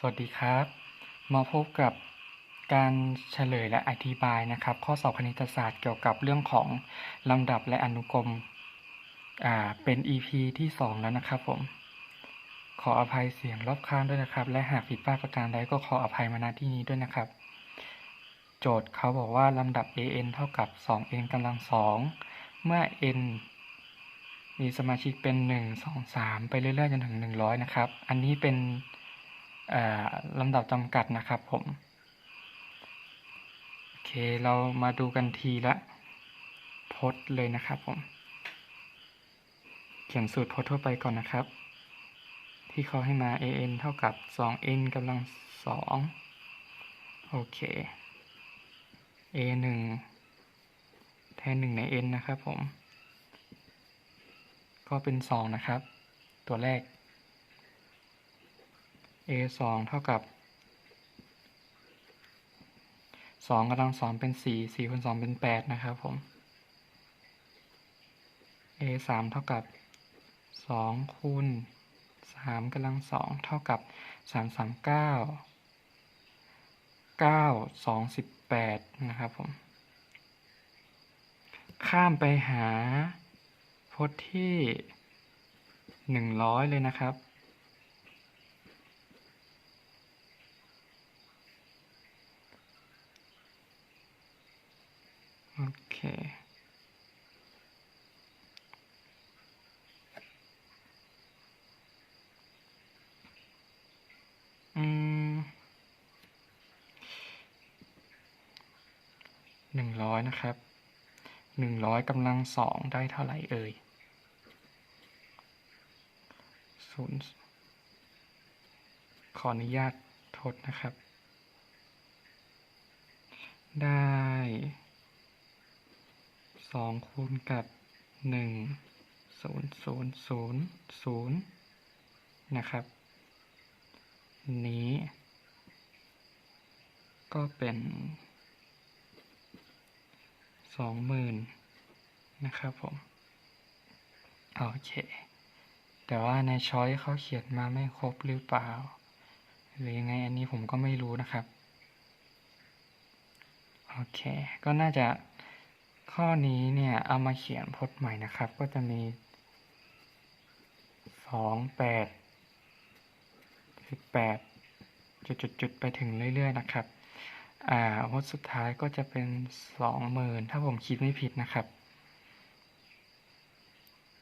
สวัสดีครับ มาพบกับการเฉลยและอธิบายนะครับ ข้อสอบคณิตศาสตร์เกี่ยวกับเรื่องของลำดับและอนุกรมอ่าเป็น EP ที่ 2 แล้วนะครับผม ขออภัยเสียงรอบข้างด้วยนะครับ และหากผิดพลาดประการใดก็ขออภัยมาณที่นี้ด้วยนะครับ โจทย์เขาบอกว่าลำดับ an เท่ากับ 2n กำลังสองเมื่อ n มีสมาชิกเป็น 1 2 3 ไปเรื่อยๆจนถึง 100 นะครับ อันนี้เป็น ลำดับจำกัดนะครับผม โอเคเรามาดูกันทีละพจน์เลยนะครับผม เขียนสูตรพจน์ทั่วไปก่อนนะครับ ที่เขาให้มา an เท่ากับ 2n กำลังสองโอเค a 1แทน 1 ใน n นะครับผม ก็เป็น 2 นะครับ ตัวแรก a 2เท่ากับ2กำลังสองเป็น4 4คูณ2เป็น8นะครับผม a 3เท่ากับ2คูณ3กำลังสองเท่ากับ3 3 9 9 2 18นะครับผม ข้ามไปหาพจน์ที่100เลยนะครับ โอเคอืมหนึ่งร้อยนะครับหนึ่งร้อยกำลังสองได้เท่าไหร่เอ่ยศูนย์ขออนุญาตทดนะครับ ได้ สองคูณกับหนึ่งศูนย์ศูนย์ศูนย์ศูนย์นะครับ นี้ ก็เป็นสองหมื่นนะครับผม โอเค แต่ว่าในช้อยเขาเขียนมาไม่ครบหรือเปล่า หรือยังไงอันนี้ผมก็ไม่รู้นะครับ โอเค ก็น่าจะ ข้อนี้เนี่ยเอามาเขียนพจน์ใหม่นะครับ ก็จะมีสองแปดสิบแปดจุดๆๆไปถึงเรื่อย ๆ นะครับ อ่าพจน์สุดท้ายก็จะเป็นสองหมื่นถ้าผมคิดไม่ผิดนะครับ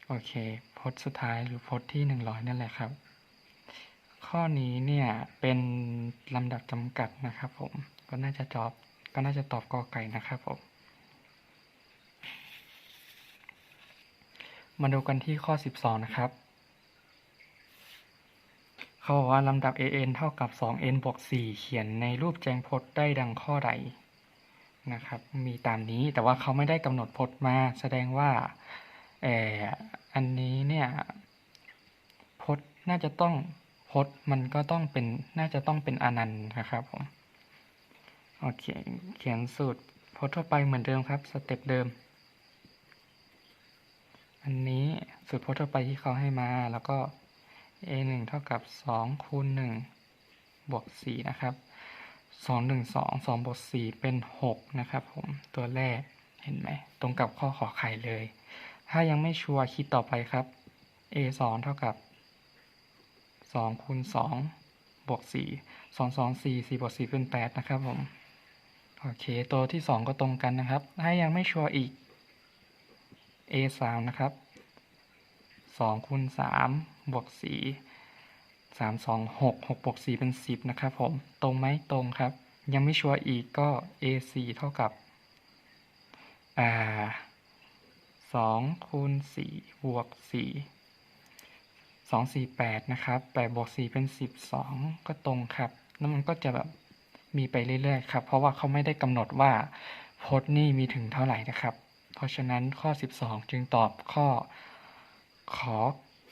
โอเคพจน์สุดท้ายหรือพจน์ที่หนึ่งร้อยนั่นแหละครับ ข้อนี้เนี่ยเป็นลำดับจำกัดนะครับผมก็น่าจะตอบก็น่าจะตอบกอไก่นะครับผม มาดูกันที่ข้อ 12 นะครับ เขาบอกว่าลำดับ an เท่ากับ 2n บวก 4 เขียนในรูปแจงพจน์ได้ดังข้อใดนะครับ มีตามนี้แต่ว่าเขาไม่ได้กำหนดพจน์มาแสดงว่าเอออันนี้เนี่ยพจน์น่าจะต้องพจน์มันก็ต้องเป็นน่าจะต้องเป็นอนันต์นะครับผมโอเคเขียนสูตรพจน์ทั่วไปเหมือนเดิมครับ สเต็ปเดิม อันนี้สูตรพจน์ทั่วไปที่เขาให้มา แล้วก็ a 1เท่ากับ 2 คูณ 1 บวก 4 นะครับ 2 1 2 2บวก 4 เป็น 6 นะครับผม ตัวแรก เห็นไหม ตรงกับข้อขอไข่เลย ถ้ายังไม่ชัวร์คิดต่อไปครับ a 2เท่ากับ 2 คูณ 2 บวก 4 2 2 4 4บวก 4 เป็น 8 นะครับผม โอเค ตัวที่ 2 ก็ตรงกันนะครับ ถ้ายังไม่ชัวร์อีก a 3นะครับ2คูณ3บวก4 3 2 6 6บวก4เป็น 10 นะครับผม ตรงไหมตรงครับ ยังไม่ชัวร์อีกก็ a 4เท่ากับอ่า2คูณ4บวก4 2 4 8 นะครับ8บวก4เป็น 12 ก็ตรงครับ แล้วมันก็จะแบบมีไปเรื่อยๆครับ เพราะว่าเขาไม่ได้กำหนดว่าพจน์นี่มีถึงเท่าไหร่นะครับ เพราะฉะนั้นข้อ 12 จึงตอบข้อขอ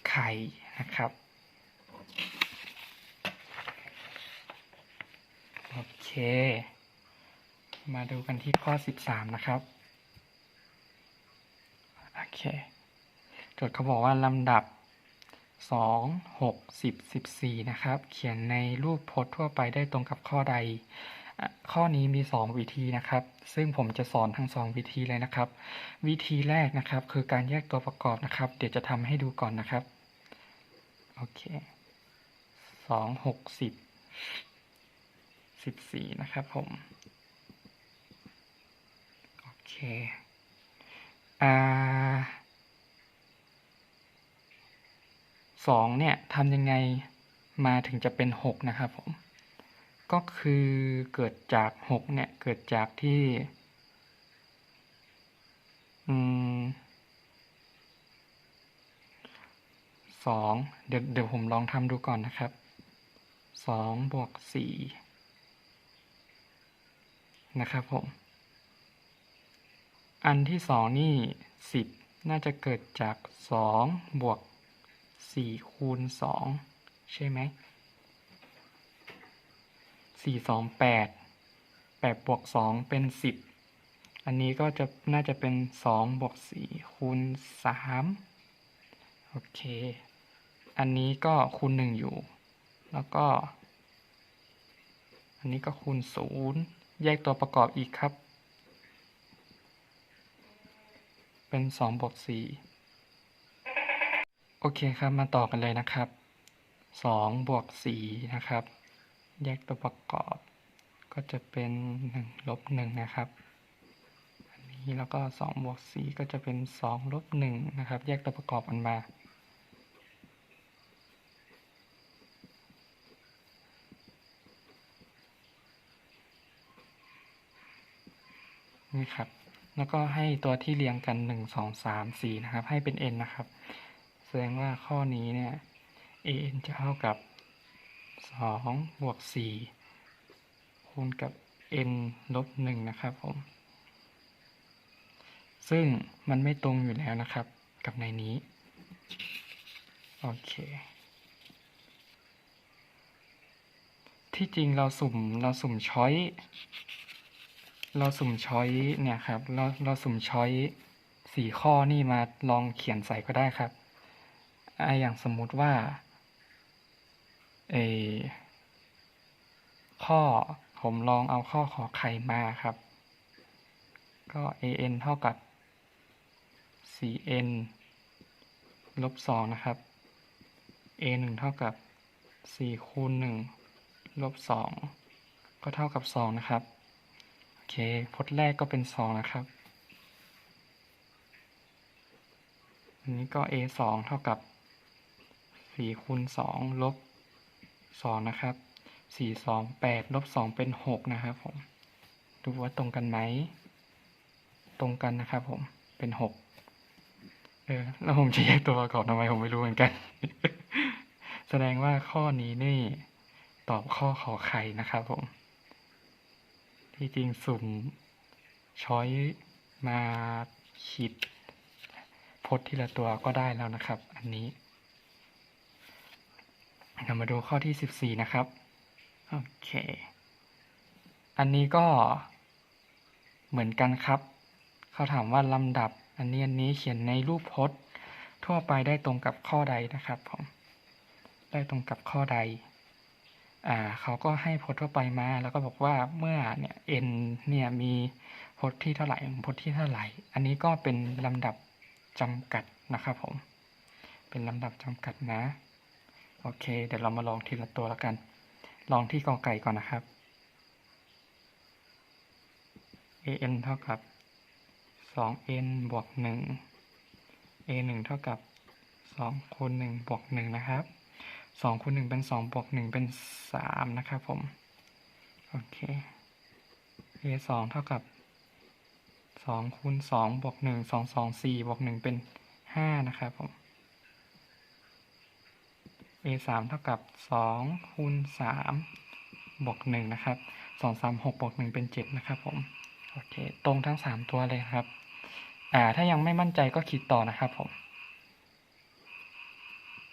ไข่นะครับ โอเค มาดูกันที่ข้อ 13 นะครับ โอเคโจทย์เขาบอกว่าลำดับสองหกสิบสิบสี่นะครับ เขียนในรูปพจน์ทั่วไปได้ตรงกับข้อใด ข้อนี้มีสองวิธีนะครับ ซึ่งผมจะสอนทั้งสองวิธีเลยนะครับ วิธีแรกนะครับ คือการแยกตัวประกอบนะครับ เดี๋ยวจะทำให้ดูก่อนนะครับ โอเคสองหกสิบสิบสี่นะครับผม โอเคอ่าสองเนี่ยทำยังไงมาถึงจะเป็นหกนะครับผม ก็คือเกิดจากหกเนี่ย เกิดจากที่ อืมสองเดี๋ยวเดี๋ยวผมลองทำดูก่อนนะครับสองบวกสี่นะครับผม อันที่สองนี่สิบน่าจะเกิดจากสองบวกสี่คูณสองใช่ไหม สี่สองแปดแปดบวกสองเป็นสิบอันนี้ก็จะน่าจะเป็นสองบวกสี่คูณสามโอเค อันนี้ก็คูณหนึ่งอยู่ แล้วก็ อันนี้ก็คูณศูนย์แยกตัวประกอบอีกครับ เป็นสองบวกสี่โอเคครับ มาต่อกันเลยนะครับสองบวกสี่นะครับ แยกตัวประกอบ ก็จะเป็นหนึ่งลบหนึ่งนะครับ อันนี้แล้วก็สองบวกสี่ก็จะเป็นสองลบหนึ่งนะครับ แยกตัวประกอบกันมา นี่ครับ แล้วก็ให้ตัวที่เรียงกันหนึ่งสองสามสี่นะครับ ให้เป็น n นะครับ แสดงว่าข้อนี้เนี่ย an จะเท่ากับ สองบวกสี่คูณกับ n ลบหนึ่งนะครับผม ซึ่งมันไม่ตรงอยู่แล้วนะครับ กับในนี้ โอเค ที่จริงเราสุ่มเราสุ่มช้อย เราสุ่มช้อยเนี่ยครับ เราเราสุ่มช้อยสี่ข้อนี่มาลองเขียนใส่ก็ได้ครับอ่าอย่างสมมุติว่า เออข้อผมลองเอาข้อขอไข่มาครับ ก็ an เท่ากับ 4n ลบ 2 นะครับ a 1เท่ากับ 4 คูณ 1 ลบ 2 ก็เท่ากับ 2 นะครับ โอเค พจน์แรกก็เป็น 2 นะครับ อันนี้ก็ a 2เท่ากับ 4 คูณ 2 ลบ 2 นะครับ 4 2 8 ลบ 2 เป็น 6 นะครับผม ดูว่าตรงกันไหม ตรงกันนะครับผม เป็น 6 เออ แล้วผมจะแยกตัวประกอบทำไมผมไม่รู้เหมือนกัน แสดงว่าข้อนี้นี่ ตอบข้อขอไข่นะครับผม ที่จริงสุ่มช้อยมาคิดพจน์ทีละตัวก็ได้แล้วนะครับ อันนี้ เรามาดูข้อที่สิบสี่นะครับ โอเค อันนี้ก็เหมือนกันครับ เขาถามว่าลำดับ อันนี้อันนี้เขียนในรูปพจน์ ทั่วไปได้ตรงกับข้อใดนะครับผม ได้ตรงกับข้อใด อ่าเขาก็ให้พจน์ทั่วไปมา แล้วก็บอกว่าเมื่อเนี่ย n เนี่ยมีพจน์ที่เท่าไหร่พจน์ที่เท่าไหร่ อันนี้ก็เป็นลำดับจำกัดนะครับผม เป็นลำดับจำกัดนะ โอเค เดี๋ยวเรามาลองทีละตัวแล้วกัน ลองที่กอไก่ก่อนนะครับ an เท่ากับ 2n บวก 1 a 1เท่ากับ 2คูณ1บวก 1 นะครับ 2คูณ1เป็น 2 บวก 1 เป็น 3 นะครับผม โอเค a 2เท่ากับ 2คูณ2บวก 1 2 2 4บวก 1 เป็น 5 นะครับผม a 3เท่ากับ2คูณ3บวก1นะครับ2 3 6บวก1เป็น 7 นะครับผม โอเค ตรงทั้ง 3 ตัวเลยครับ อ่า ถ้ายังไม่มั่นใจก็คิดต่อนะครับผม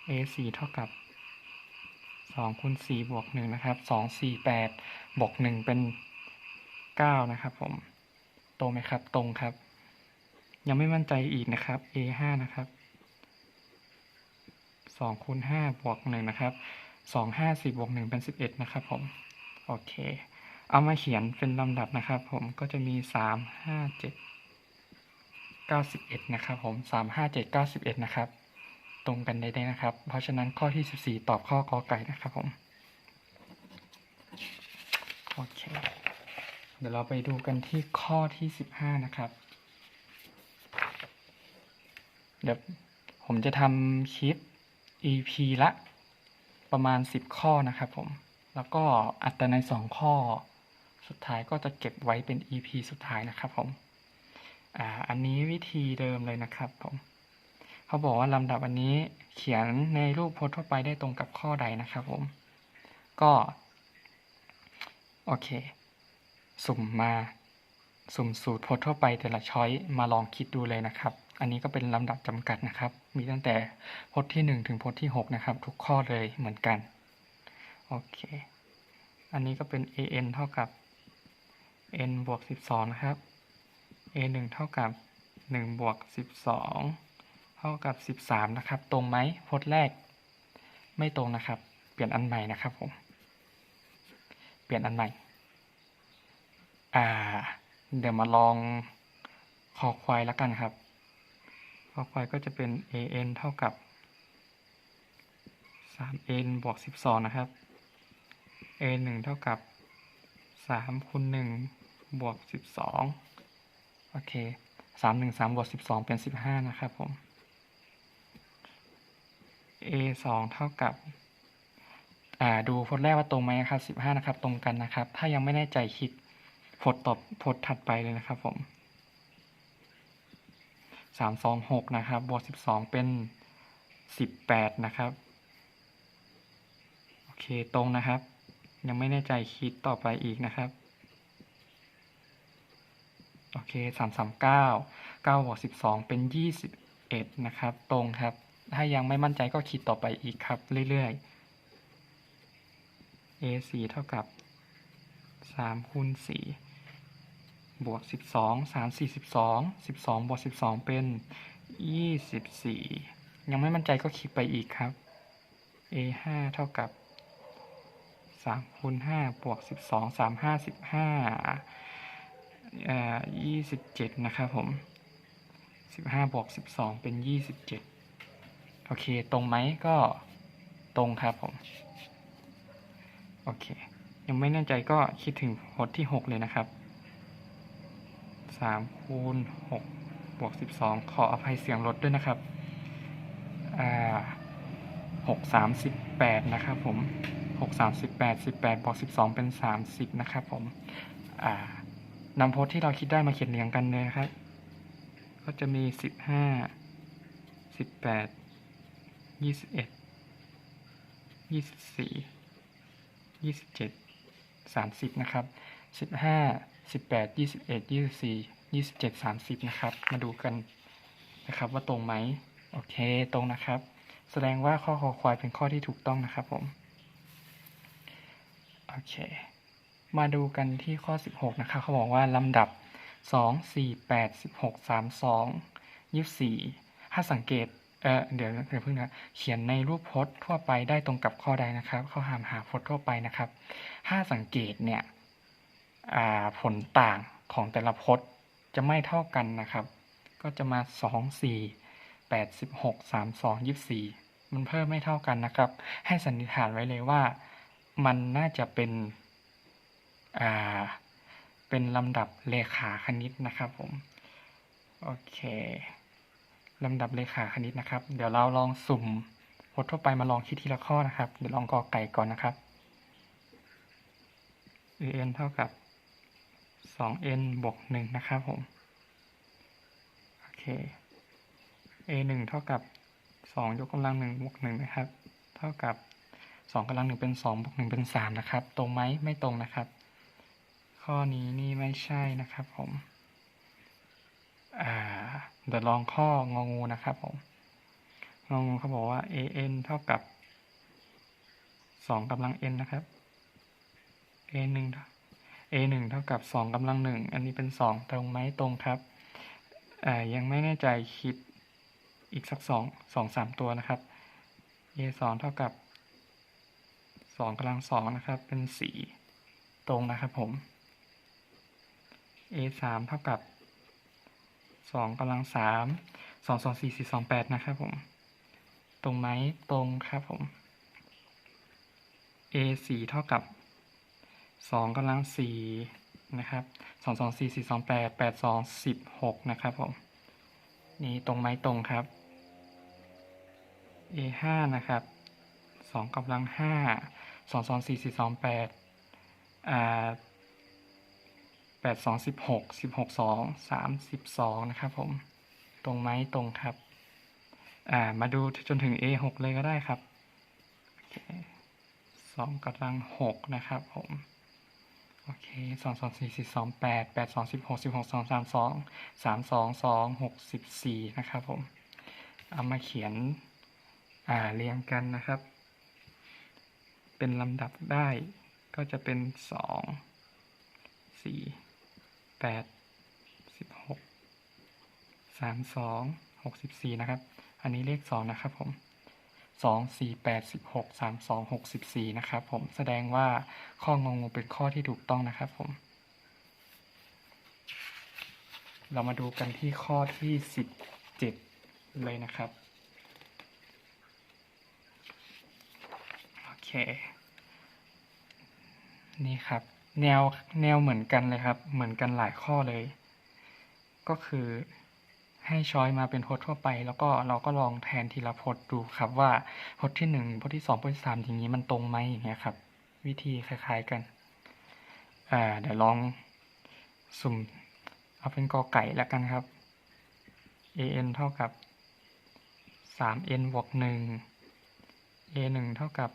a 4เท่ากับ2คูณ4บวก1นะครับ2 4 8บวก1เป็น 9 นะครับผม ตรงไหมครับ ตรงครับ ยังไม่มั่นใจอีกนะครับ a 5นะครับ สองคูณห้าบวกหนึ่งนะครับสองห้าสี่บวกหนึ่งเป็นสิบเอ็ดนะครับผม โอเค เอามาเขียนเป็นลำดับนะครับผมก็จะมีสามห้าเจ็ดเก้าสิบเอ็ดนะครับผมสามห้าเจ็ดเก้าสิบเอ็ดนะครับ ตรงกันได้นะครับ เพราะฉะนั้นข้อที่สิบสี่ตอบข้อกอไก่นะครับผม โอเค เดี๋ยวเราไปดูกันที่ข้อที่สิบห้านะครับ เดี๋ยวผมจะทำคลิป EP ละประมาณ 10 ข้อนะครับผม แล้วก็อัตในสองข้อ สุดท้ายก็จะเก็บไว้เป็น EP สุดท้ายนะครับผมอ่าอันนี้วิธีเดิมเลยนะครับผมเขาบอกว่าลำดับอันนี้เขียนในรูปโพสทั่วไปได้ตรงกับข้อใดนะครับผม ก็ โอเค สุ่มมา สุ่มสูตรโพสทั่วไปแต่ละช้อยมาลองคิดดูเลยนะครับ อันนี้ก็เป็นลำดับจำกัดนะครับ มีตั้งแต่พสต์ที่ 1 ถึงพสต์ที่ 6 นะครับ ทุกข้อเลยเหมือนกัน โอเค อันนี้ก็เป็น an เท่ากับ n บวก 12 นะครับ a 1เท่ากับ 1 บวก 12 เท่ากับ 13 นะครับ ตรงไหมพสต์แรก ไม่ตรงนะครับ เปลี่ยนอันใหม่นะครับผม เปลี่ยนอันใหม่ อ่า เดี๋ยวมาลองคอควายแล้วกันครับ คอควายก็จะเป็น an เท่ากับ 3n บวก 12 นะครับ a 1เท่ากับ 3คูณ1บวก 12 โอเค 3 1 3บวก 12 เป็น 15 นะครับผม a 2เท่ากับดูพจน์แรกว่าตรงไหมครับ 15 นะครับ ตรงกันนะครับ ถ้ายังไม่แน่ใจคลิกพจน์ตอบพจน์ถัดไปเลยนะครับผม 3 2 6นะครับบวก12เป็น18นะครับ โอเคตรงนะครับ ยังไม่แน่ใจคิดต่อไปอีกนะครับ โอเค3 3 9 9บวก12เป็น21นะครับ ตรงครับ ถ้ายังไม่มั่นใจก็คิดต่อไปอีกครับ เรื่อยๆ a 4เท่ากับ3คูณ4 บวก 12 3 4 12 12 บวก 12 เป็น 24 ยังไม่มั่นใจก็คลิกไปอีกครับ a 5เท่ากับ3คูณ5บวก 12 3 5 15อ่า27 นะครับผม 15 บวก 12 เป็น 27 โอเค ตรงไหมก็ตรงครับผม โอเค ยังไม่แน่ใจก็คิดถึงพจน์ที่ 6 เลยนะครับ 3คูณ6บวก 12 ขออภัยเสียงลดด้วยนะครับอ่า6 38นะครับผม 6 38 18บวก12 เป็น 30 นะครับผมอ่านำโพสต์ที่เราคิดได้มาเขียนเรียงกันเลยครับ ก็จะมี 15 18 21 24 27 30 นะครับ 15 18 21 24 27 30 นะครับ มาดูกันนะครับว่าตรงไหม โอเค ตรงนะครับ แสดงว่าข้อคอควายเป็นข้อที่ถูกต้องนะครับผม โอเค มาดูกันที่ข้อ 16 นะครับ เขาบอกว่าลำดับ 2 4 8 16 32 24 ถ้าสังเกต เออเดี๋ยวเดี๋ยวเพิ่งนะ เขียนในรูปพจน์ทั่วไปได้ตรงกับข้อใดนะครับเขาหามหาพจน์ทั่วไปนะครับ ถ้าสังเกตเนี่ย ผลต่างของแต่ละพจน์จะไม่เท่ากันนะครับ ก็จะมา 2 4 8 16 32 24 มันเพิ่มไม่เท่ากันนะครับ ให้สันนิษฐานไว้เลยว่า มันน่าจะเป็นเป็นลำดับเลขาคณิตนะครับผมโอเคลำดับเลขาคณิตนะครับ เดี๋ยวเราลองสุ่มพจน์ทั่วไปมาลองคิดทีละข้อนะครับ เดี๋ยวลองกอไก่ก่อนนะครับ an เท่ากับ 2n บวก1นะครับผม โอเค a 1เท่ากับ 2 ยกกำลัง1บวก1นะครับ เท่ากับ 2กำลัง1เป็น 2 บวก 1 เป็น 3 นะครับ ตรงไหมไม่ตรงนะครับ ข้อนี้นี่ไม่ใช่นะครับผมเดี๋ยวลองข้ององูนะครับผม งองูเขาบอกว่า an เท่ากับ 2กำลัง n นะครับ a 1 a 1เท่ากับ2กำลัง1อันนี้เป็น 2 ตรงไหมตรงครับยังไม่แน่ใจคิดอีกสัก2 2 3 ตัวนะครับ a สองเท่ากับสองกำลังสองนะครับ เป็นสี่ตรงนะครับผม a สามเท่ากับสองกำลังสามสองสองสี่สี่สองแปดนะครับผม ตรงไหมตรงครับผม a สี่เท่ากับ สองกำลังสี่นะครับสองสองสี่สี่สองแปดแปดสองสิบหกนะครับผม นี่ตรงไหมตรงครับ a ห้านะครับสองกำลังห้าสองสองสี่สี่สองแปดอ่าแปดสองสิบหกสิบหกสองสามสิบสองนะครับผม ตรงไหมตรงครับ อ่า มาดูจนถึง a หกเลยก็ได้ครับโอเคสองกำลังหกนะครับผม โอเคสองสองสี่สี่สองแปดแปดสองสิบหกสิบหกสองสามสองสามสองสองหกสิบสี่นะครับผม เอามาเขียนอ่าเรียงกันนะครับ เป็นลำดับได้ก็จะเป็นสองสี่แปดสิบหกสามสองหกสิบสี่นะครับ อันนี้เลขสองนะครับผม สองสี่แปดสิบหกสามสองหกสิบสี่นะครับผมแสดงว่าข้ององูเป็นข้อที่ถูกต้องนะครับผม เรามาดูกันที่ข้อที่สิบเจ็ดเลยนะครับ โอเค นี่ครับ แนวแนวเหมือนกันเลยครับ เหมือนกันหลายข้อเลย ก็คือ ให้ช้อยมาเป็นพจน์ทั่วไป แล้วก็เราก็ลองแทนทีละพจน์ดูครับว่าพจน์ที่หนึ่งพจน์ที่สองพจน์ที่สามอย่างนี้มันตรงไหมอย่างเงี้ยครับ วิธีคล้าย ๆกันอ่าเดี๋ยวลองสุ่มเอาเป็นกอไก่แล้วกันครับ an เท่ากับ 3n บวก1 a 1เท่ากับ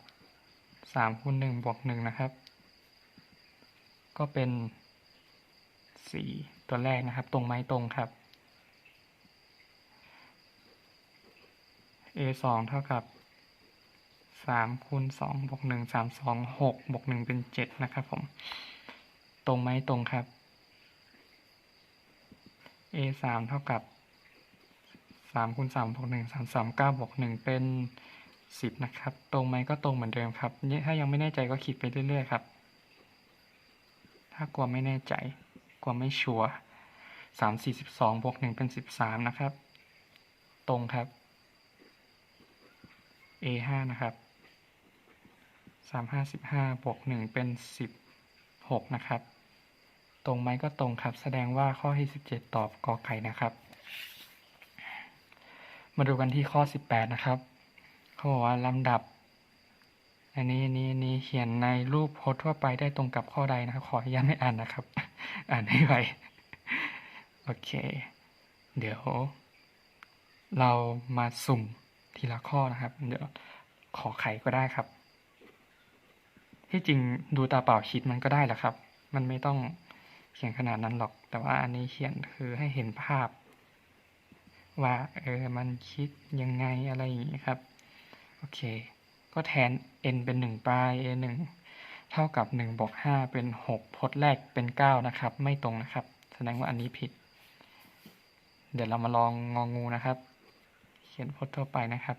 3คูณ1บวก1นะครับ ก็เป็น 4 ตัวแรกนะครับ ตรงไหมตรงครับ a 2เท่ากับ3คูณ2บวก1 3 2 6บวก1เป็น7นะครับผม ตรงไหมตรงครับ a 3เท่ากับ3คูณ3บวก1 3 3 9บวก1เป็น10นะครับ ตรงไหมก็ตรงเหมือนเดิมครับ ถ้ายังไม่แน่ใจก็คิดไปเรื่อยๆครับ ถ้ากลัวไม่แน่ใจ กลัวไม่ชัวร์3 4 2บสองบวก1เป็น13นะครับ ตรงครับ a 5นะครับ3 5 15บวก1เป็น16นะครับ ตรงไหมก็ตรงครับ แสดงว่าข้อที่17ตอบกอไก่นะครับ มาดูกันที่ข้อ18นะครับ เขาบอกว่าลำดับ อันนี้อันนี้อันนี้เขียนในรูปโพสต์ทั่วไปได้ตรงกับข้อใดนะครับ ขออนุญาตไม่อ่านนะครับ อ่านให้ไวโอเค เดี๋ยว เรามาสุ่ม ทีละข้อนะครับ เดี๋ยวขอไขก็ได้ครับ ที่จริงดูตาเปล่าคิดมันก็ได้แหละครับ มันไม่ต้องเขียนขนาดนั้นหรอก แต่ว่าอันนี้เขียนคือให้เห็นภาพ ว่าเออมันคิดยังไงอะไรอย่างนี้ครับ โอเค ก็แทน n เป็น 1 ปลาย a 1เท่ากับ1บวก5เป็น 6 พจน์แรกเป็น 9 นะครับ ไม่ตรงนะครับ แสดงว่าอันนี้ผิด เดี๋ยวเรามาลองงองูนะครับ ขียนโพจน์ทั่วไปนะครับ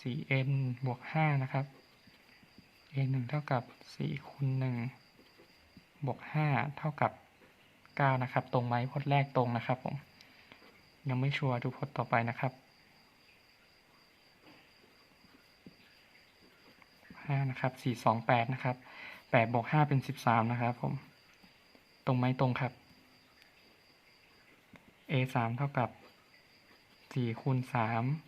4n บวก 5 นะครับ a 1เท่ากับ 4 คูณ 1 บวก 5 เท่ากับ 9 นะครับ ตรงไหมพจน์แรกตรงนะครับผม ยังไม่ชัวร์ดูพจน์ต่อไปนะครับ 5 นะครับ 4 2 8 นะครับ 8 บวก 5 เป็น 13 นะครับผม ตรงไหมตรงครับ a 3เท่ากับ4คูณ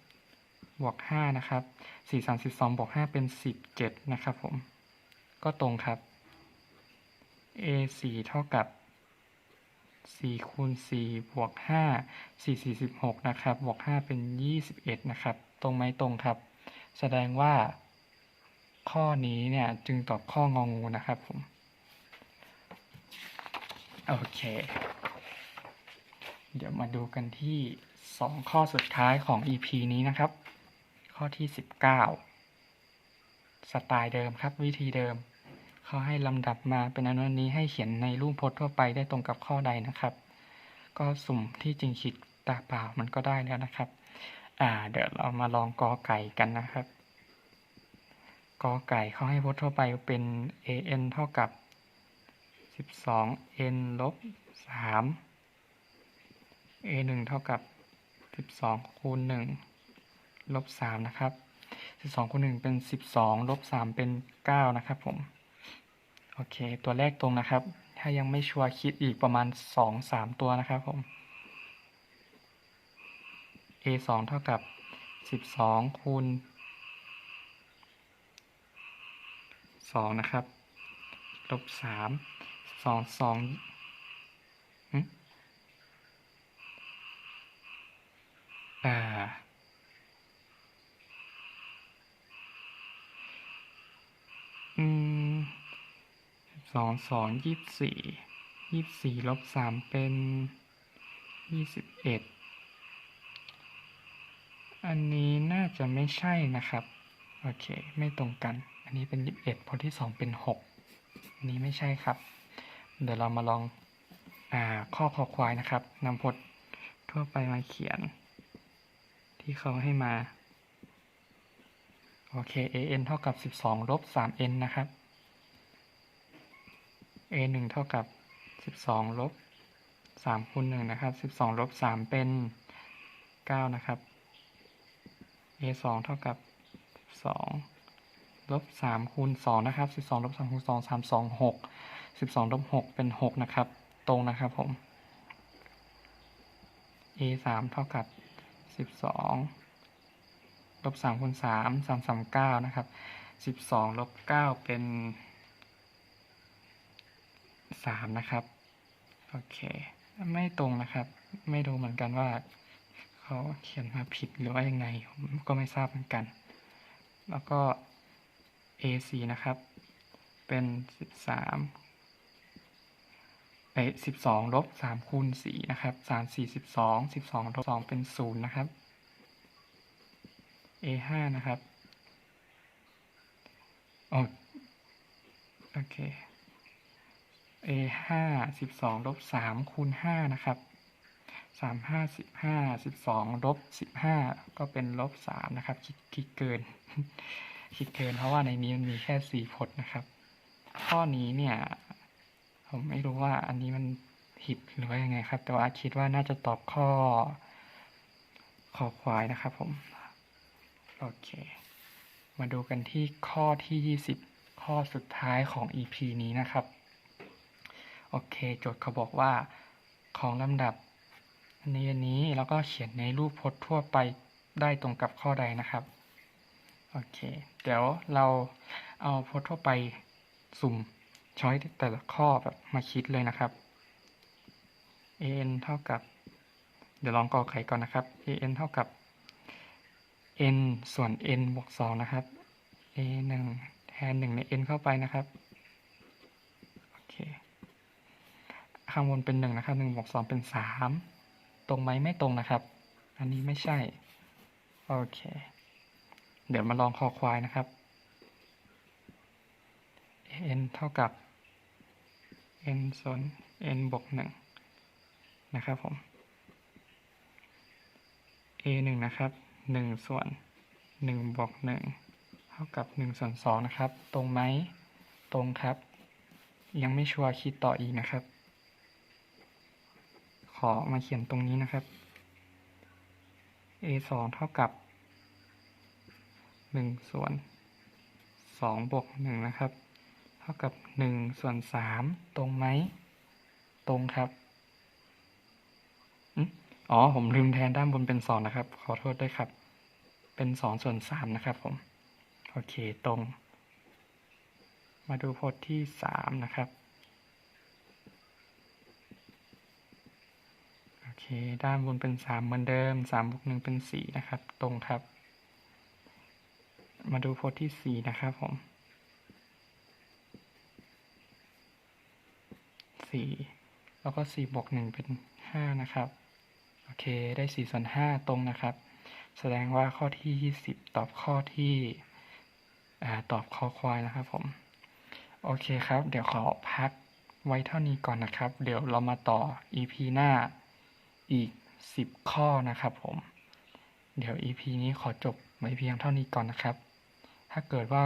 3บวก5นะครับ4 3 2บวก5เป็น17นะครับผม ก็ตรงครับ a 4เท่ากับ4คูณ4บวก5 4 4 16นะครับ บวก5เป็น21นะครับ ตรงไหมตรงครับ แสดงว่า ข้อนี้เนี่ยจึงตอบข้ององูนะครับผม โอเค เดี๋ยวมาดูกันที่ 2 ข้อสุดท้ายของ EP นี้นะครับ ข้อที่ 19 สไตล์เดิมครับ วิธีเดิม เขาให้ลำดับมาเป็นอนุนี้ให้เขียนในรูปพจน์ทั่วไปได้ตรงกับข้อใดนะครับ ก็สุ่มที่จริงคิดตาเปล่ามันก็ได้แล้วนะครับ อ่า เดี๋ยวเรามาลองกอไก่กันนะครับ กอไก่เขาให้พจน์ทั่วไปเป็น an เท่ากับ 12n ลบ3 a 1เท่ากับ 12 คูณ 1 ลบ 3 นะครับ 12 คูณ 1 เป็น 12 ลบ 3 เป็น 9 นะครับผม โอเค ตัวแรกตรงนะครับ ถ้ายังไม่ชัวร์คิดอีกประมาณ 2-3 ตัวนะครับผม a 2เท่ากับ 12 คูณ 2 นะครับ ลบ 3 2 2 อ่าอืมสองสองยี่สิบสี่ยี่สิบสี่ลบสามเป็นยี่สิบเอ็ดอันนี้น่าจะไม่ใช่นะครับ โอเค ไม่ตรงกัน อันนี้เป็นยี่สิบเอ็ดพอที่สองเป็นหกอันนี้ไม่ใช่ครับ เดี๋ยวเรามาลองอ่าข้อคอควายนะครับนำพจน์ทั่วไปมาเขียน ที่เขาให้มา โอเค an เท่ากับ 12 ลบ 3n นะครับ a 1 เท่ากับ 12 ลบ 3 คูณ 1 นะครับ 12 ลบ 3 เป็น 9 นะครับ a 2 เท่ากับ2ลบ 3 คูณ 2 นะครับ 12 ลบ 3 คูณ 2 3 2 6 12ลบ6เป็น 6 นะครับ ตรงนะครับผม a 3เท่ากับ 12ลบสามคูณสามสามสามเก้านะครับสิบสองลบเก้าเป็นสามนะครับ โอเค ไม่ตรงนะครับ ไม่รู้เหมือนกันว่าเขาเขียนมาผิดหรือว่ายังไง ผมก็ไม่ทราบเหมือนกัน แล้วก็ a สี่นะครับ เป็นสิบสาม อ้สิบสองลบสามคูณสี่นะครับสามสี่สิบสองสิบสองลบสองเป็นศูนย์นะครับ a ห้านะครับโอโอเค a ห้าสิบสองลบสามคูณห้านะครับสามห้าสิบห้าสิบสองลบสิบห้าก็เป็นลบสามนะครับ คิดคิดเกิน คิดเกินเพราะว่าในนี้มันมีแค่สี่พจน์นะครับ ข้อนี้เนี่ย ผมไม่รู้ว่าอันนี้มันผิดหรือว่ายังไงครับ แต่ว่าคิดว่าน่าจะตอบข้อขอควายนะครับผม โอเค มาดูกันที่ข้อที่ 20 ข้อสุดท้ายของ EP นี้นะครับ โอเค โจทย์เขาบอกว่าของลำดับอันนี้อันนี้แล้วก็เขียนในรูปพจน์ทั่วไปได้ตรงกับข้อใดนะครับ โอเค เดี๋ยวเราเอาพจน์ทั่วไปสุ่ม ช้อยแต่ละข้อแบบมาคิดเลยนะครับ an เท่ากับ เดี๋ยวลองกอไขก่อนนะครับ an เท่ากับ n ส่วน n บวกสองนะครับ a หนึ่งแทนหนึ่งใน n เข้าไปนะครับ โอเค ข้างบนเป็นหนึ่งนะครับหนึ่งบวกสองเป็นสามตรงไหมไม่ตรงนะครับ อันนี้ไม่ใช่ โอเค เดี๋ยวมาลองคอควายนะครับ n เท่ากับ n ส่วน n บวกหนึ่งนะครับผม a หนึ่งนะครับหนึ่งส่วนหนึ่งบวกหนึ่งเท่ากับหนึ่งส่วนสองนะครับ ตรงไหมตรงครับ ยังไม่ชัวร์คิดต่ออีกนะครับ ขอมาเขียนตรงนี้นะครับ a สองเท่ากับหนึ่งส่วนสองบวกหนึ่งนะครับ ท่ากับหนึ่งส่วนสามตรงไหม ตรงครับอ๋อ ผมลืมแทนด้านบนเป็นสองนะครับ ขอโทษด้วยครับ เป็นสองส่วนสามนะครับผม โอเค ตรง มาดูพจน์ที่สามนะครับ โอเค ด้านบนเป็นสามเหมือนเดิมสามบวกหนึ่งเป็นสี่นะครับ ตรงครับ มาดูพจน์ที่สี่นะครับผม สี่แล้วก็สี่บวกหนึ่งเป็นห้านะครับ โอเค ได้สี่ส่วนห้าตรงนะครับ แสดงว่าข้อที่ยี่สิบตอบข้อที่อ่าตอบข้อควายนะครับผม โอเคครับ เดี๋ยวขอพักไว้เท่านี้ก่อนนะครับ เดี๋ยวเรามาต่อ EP หน้าอีกสิบข้อนะครับผม เดี๋ยว EP นี้ขอจบไว้เพียงเท่านี้ก่อนนะครับ ถ้าเกิดว่า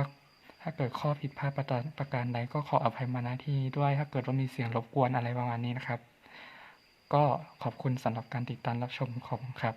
ถ้าเกิดข้อผิดพลาดประการประการใดก็ขออภัยมาณที่นี้ด้วย ถ้าเกิดว่ามีเสียงรบกวนอะไรประมาณนี้นะครับ ก็ขอบคุณสำหรับการติดตามรับชมของครับ